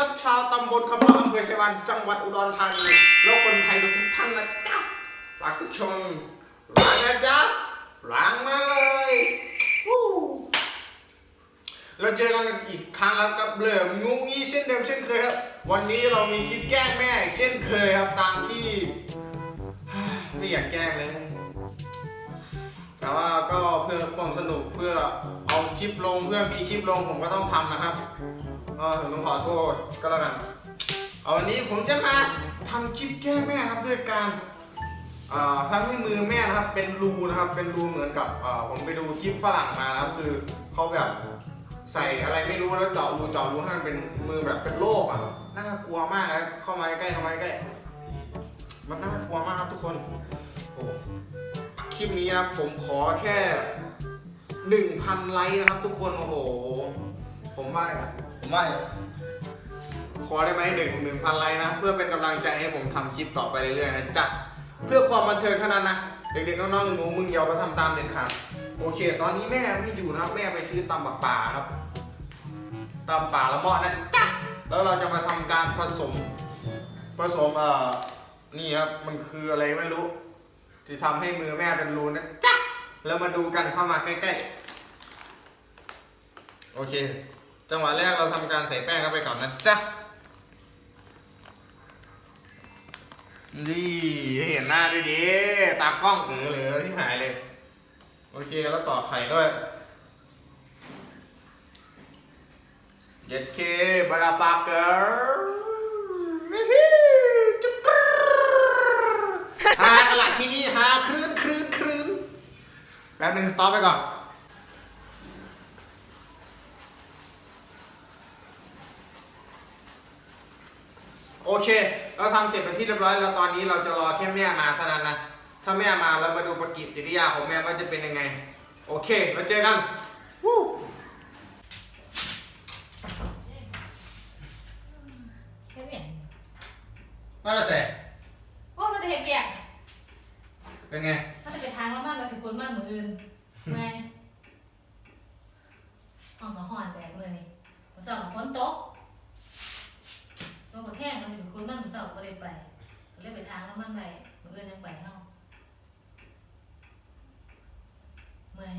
ครับชาวตำบลคำร้องอำเภอไชวันจังหวัดอุดรธานีแล้วคนไทยทุกท่านนะจ๊ะรักทุกชนรักนะจ๊ะรักมากเลยเราเจอกันอีกครั้งแล้วกับเหลิมงุ้งงี้เช่นเดิมเช่นเคยครับ วันนี้เรามีคลิปแกล้งแม่อีกเช่นเคยครับตามที่ไม่อยากแกล้งเลย แต่ว่าก็เพื่อความสนุกเพื่อเอาคลิปลงเพื่อมีคลิปลงผมก็ต้องทำนะครับ ก็ผมขอโทษก็แล้วกันเอาวันนี้ผมจะมาทำคลิปแก้แม่ครับด้วยการอ่าทำให้มือแม่นะครับ เป็นรูนะครับ เป็นรูเหมือนกับอ่าผมไปดูคลิปฝรั่งมานะครับ คือเขาแบบใส่อะไรไม่รู้แล้วเจาะรูเจาะรูให้มันเป็นมือแบบเป็นโรคอะน่ากลัวมากนะเข้ามาใกล้เข้ามาใกล้มันน่ากลัวมากครับทุกคนโอ้คลิปนี้นะครับผมขอแค่ 1,000 ไลค์นะครับ ทุกคนโอ้โห ผมว่า ผมว่าขอได้ไหมหนึ่งหนึ่งพันไลค์นะ เพื่อเป็นกำลังใจให้ผมทำคลิปต่อไปเรื่อยๆนะจ๊ะเพื่อความบันเทิงเท่านั้นนะเด็กๆน้องๆหนูมึงอย่ามาทำตามเด็ดขาดโอเค ตอนนี้แม่ไม่อยู่นะครับ แม่ไปซื้อตำบักป่าครับตำป่าละเมาะนะจ๊ะแล้วเราจะมาทำการผสม ผสมเอ่อนี่ครับมันคืออะไรไม่รู้ ที่ทำให้มือแม่เป็นรูนะจ๊ะแล้วมาดูกันเข้ามาใกล้ๆ โอเค จังหวะแรกเราทำการใส่แป้งเข้าไปก่อนนะจ๊ะนี่ให้เห็นหน้าด้วยดิตากล้องเออเลยที่หายเลย โอเคแล้วต่อไข่ด้วยเย็ดเคบาราฟาเกอร์จุ๊กกรูฮากระหลัดที่นี่ฮาคลื่นคลื่นคลื่นแป๊บหนึงสต็อปไปก่อน โอเค เราทำเสร็จเป็นที่เรียบร้อยแล้วตอนนี้เราจะรอแค่แม่มาเท่านั้นนะ ถ้าแม่มาเรามาดูปฏิกิริยาของแม่ว่าจะเป็นยังไง โอเค เราเจอกันวู้แค่เปลี่ยนมาและเสร็จโอ้มันจะเห็นเปลี่ยนเป็นไง ถ้าจะไปทางแล้วมันเราสิคนมากเหมือนอื่นไงห้องกับห้อนแตกเลยนี่มาสอบฝนต กตัวกับแห้งเราสิเป็นคนมากมาสอบก็เลยไปก็เลยไปทางแล้วมันไปเหมือนอื่นยังไปเฮาเมื่อย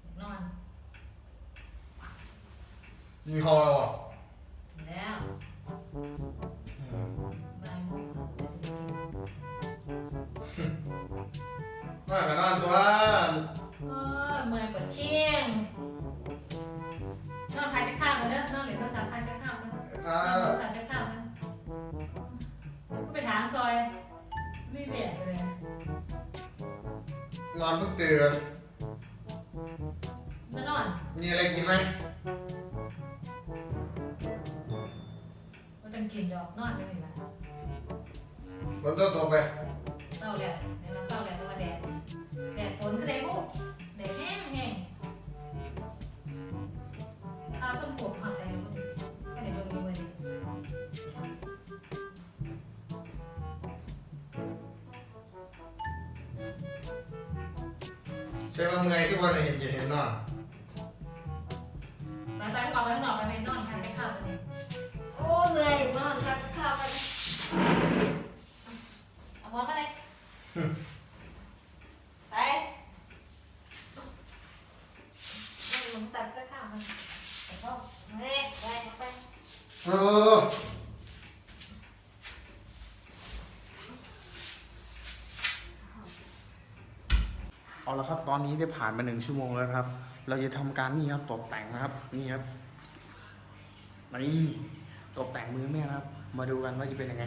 อยากนอนมีคอเราอะแล้ว นอนเพิ่งตื่นมานอนมีอะไรกินไหมก็ต้องกินดอกนอนกันเลยละฝนตกตกไปเศร้าแล้วเดี๋ย ใช่ว่าเมื่อยที่วันเห็นเห็นเห็นนอนไปไปออกไปข้างนอกไปไปนอนทานข้าวกันเลยโอ้เหนื่อยนอนทานข้าวกันเอาพร้อมมาเลยไปนั่งลงสัตว์จะข้าวมันไปพ่อไปไปไป เออ เอาละครับ ตอนนี้ได้ผ่านมาหนึ่งชั่วโมงแล้วครับ เราจะทำการนี่ครับตกแต่งนะครับ นี่ครับนี่ตกแต่งมือแม่ครับ มาดูกันว่าจะเป็นยังไง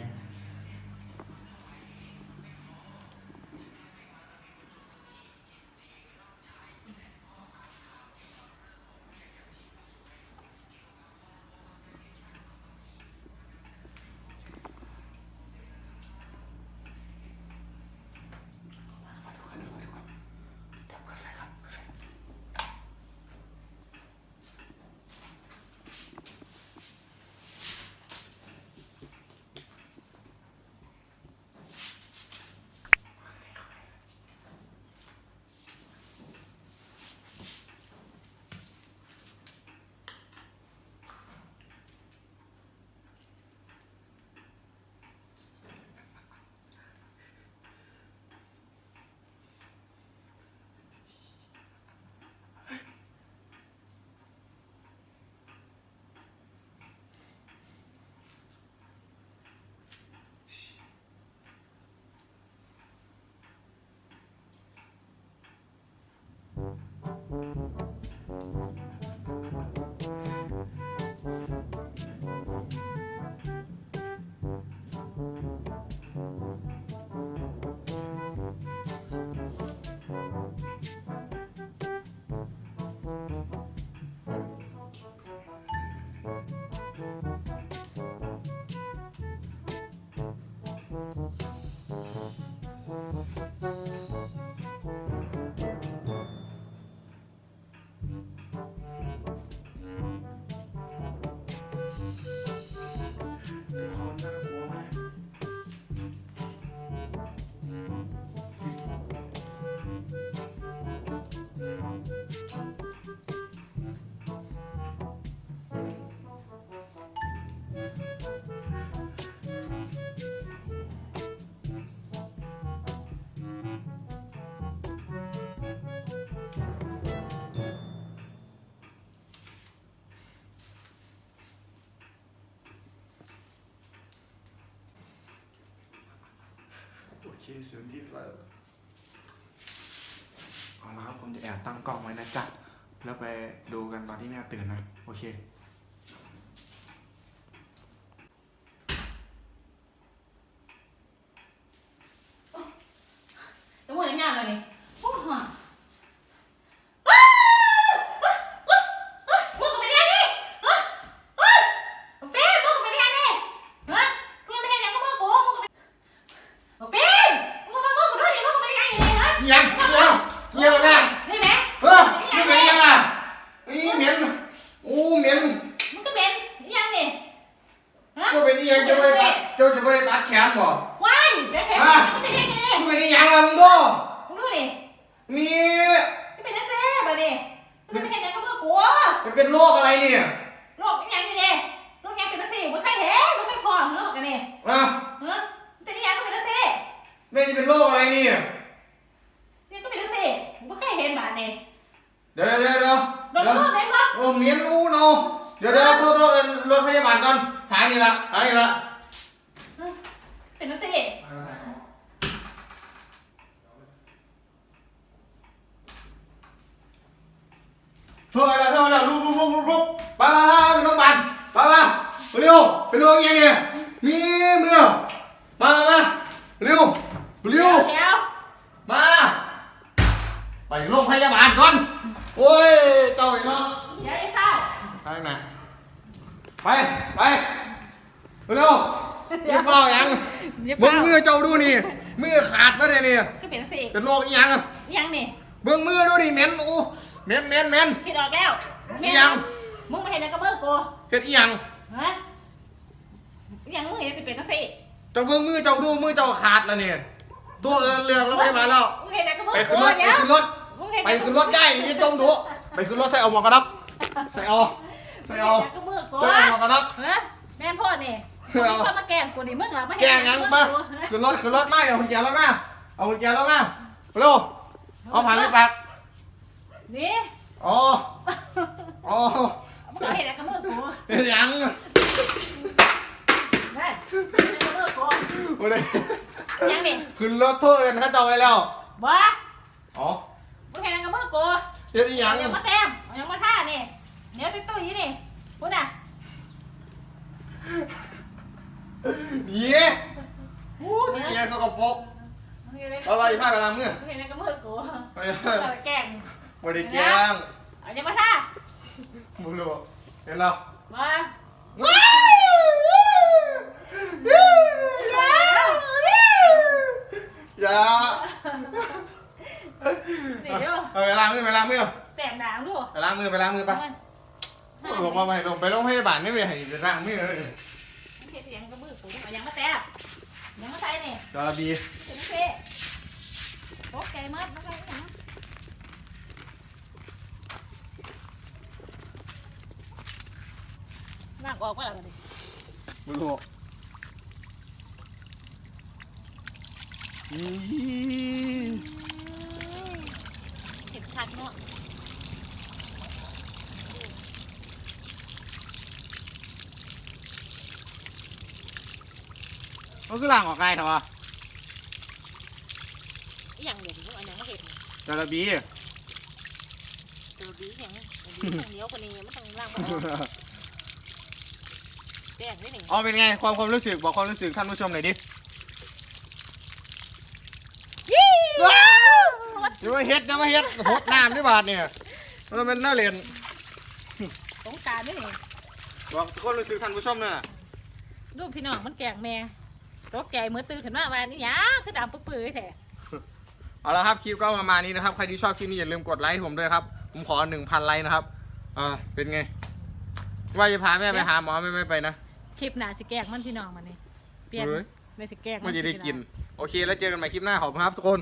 เคเสียงที่ไรเอาละครับผมจะแอบตั้งกล้องไว้นะจ๊ะ แล้วไปดูกันตอนที่แม่ตื่นนะ โอเคจะหมดยังไงเลยนี่โอ้โหมึงไปยังนี่ฮะฮะเฟ้มึงไปยังนี่ฮะกูไม่เห็นยังก็มึงกูมึงไปเฟ้มึงมามึงกูด้วยนี่มึงไป ยังนี่ฮะยังเดี๋ยวเดี๋ยวแม่นี่ไหมเออนี่เป็นยังไงนี่เหม็นโอ้เหม็นมึงก็เป็นยังนี่ฮะเจ้าเป็นยังจะไปตัดเจ้าจะไปตัดแขนบ่ว้ายเดี๋ยวเห็นมึงเป็นยังไงเจ้าเป็นยังอะมึงดูมึงดูดินี่มึงเป็นนักเซ่ไปดิมึงไม่เห็นยังก็มึงกูมันเป็นโรคอะไรเนี่ยโรคยังนี่ดิโรคยังเป็นนักเซ่มึงเคยเห็นมึงเคยพอเหรอกันนี่อะฮะเป็นยังก็เป็นนักเซ่แม่จะเป็นโรคอะไรเนี่ย นี่ก็เป็นนักเซ่มึง เคยเห็นบาดนี่เดี๋ยวเดี๋ยวเดี๋ยวโดนเดี๋ยวโทษไหมวะโอ้เหม็นอู้โนเดี๋ยวเดี๋ยวโทษโทษรถพยาบาลก่อนหายนี่ละหายนี่ละเป็นนักเซ่โทษอะไรโทษอะไรลุกลุกลุกลุกลุกไปไปไปไปโรงพยาบาลไปไปเร็วไปเร็วยังเนี่ยมีมือมามามาเร็วเร็ว เดี๋ยวมาไป โรงพยาบาลก่อน โอ้ยเจ้าอีกเนาะเดี๋ยวไอ้ข้าวไปไหนไป ไป เร็วนี่เฝ้ายังมึงมือเจ้าดูนี่ มือขาดปะเนี่ยนี่ก็เป็นนักเซ่เป็นโรคอีหยังอะยังนี่เบิ่งมือดูนี่เหม็นโอ้เหม็นเหม็นเหม็น คิดออกแล้วยัง มึงไม่เห็นยังก็มึงกูเฮ็ดอีหยังฮะยังมึงเห็นสิเป็นนักเซ่เจ้าเบิ่งมือเจ้าดูมือเจ้าขาดแล้วเนี่ยตัวเออเรืองแล้วไม่มาแล้วมึงเห็นยังก็มึงไปขึ้นรถไปขึ้นรถ มึงเห็นไปขึ้นรถได้นี่จงดูไปขึ้นรถใส่เอาหมวกกันน็อกใส่เอาใส่เอาก็มึงกูใส่เอาหมวกกันน็อกฮะแม่พ่อนี่เชื่อเอาพ่อมาแกล้งกูนี่มึงเหรอไม่แกงยังปะขึ้นรถขึ้นรถไม่เอากุญแจรถมาเอากุญแจรถมาเร็วเอาผ่านไปปากนี่อ๋ออ๋อมึงเห็นยังก็มึงกูเฮ็ดหยังนั่นเห็นยังก็มึงกูบ่ได้ยังนี่ขึ้นรถโทษเอิ้นเขาเจ้าไว้แล้วบ้า อ๋อ มึงเห็นยังก็มึงกู เฮ็ดอีหยังยังมาแต้มยังมาท่านี่เดี๋ยวติ๊กตุ้ยนี่พูดน่ะหนีโอ้ยอีหยังสกปรกมึงเห็นยังเอาไปผ้าไปล้างมือมึงเห็นยังก็มึงกูไปเราแกล้งบ่ได้แกล้งเอายังมาท่ามึงรู้เห็นแล้วมาอย่า เดี๋ยวเออไปล้างมือไปล้างมือแสบหนาวดูไปล้างมือไปล้างมือไปลงมาไปลงไปโรงพยาบาลไม่มีให้ไปล้างมือเลยเฮ็ดยังก็มือกูเอายังมาแต้มยังมาใส่นี่จอระบีถึงเซ่โอเคมัดมาใส่ยังนั่งออกมาแล้วดิมึงรู้นี่เห็นชัด เนาะมันคือล้างออกง่ายเถอะวะอีหยังเดี๋ยวมึงเอายังมาเห็นจอระบีตัวดีหยังดีทางเดียวคนนี้มันต้องล่างมาแป้งนี่นี่อ๋อเป็นไงความความรู้สึกบอกความรู้สึกท่านผู้ชมหน่อยดิ จะมาเฮ็ดจะมาเฮ็ดหดน้ำที่บาทเนี่ยมันเป็นน่าเรียนสงการนี่นี่บอกความรู้สึกท่านผู้ชมน่ะลูกพี่น้องมันแกงแม่ตกใจมือตื่นขึ้นมาว่านี่หยาคือดำปื้อๆแท้เอาละครับคลิปก็ประมาณนี้นะครับใครที่ชอบคลิปนี้อย่าลืมกดไลค์ให้ผมด้วยครับผมขอหนึ่งพันไลค์นะครับอ่าเป็นไง ว่าจะพาแม่ไปหาหมอไม่ไม่ไปนะ คลิปหน้าสิแกงมันพี่น้องมันนี่เปลี่ยนเฮ้ยเลยสิแกงไม่จะได้กิน โอเคแล้วเจอกันใหม่คลิปหน้าขอบคุณครับทุกคน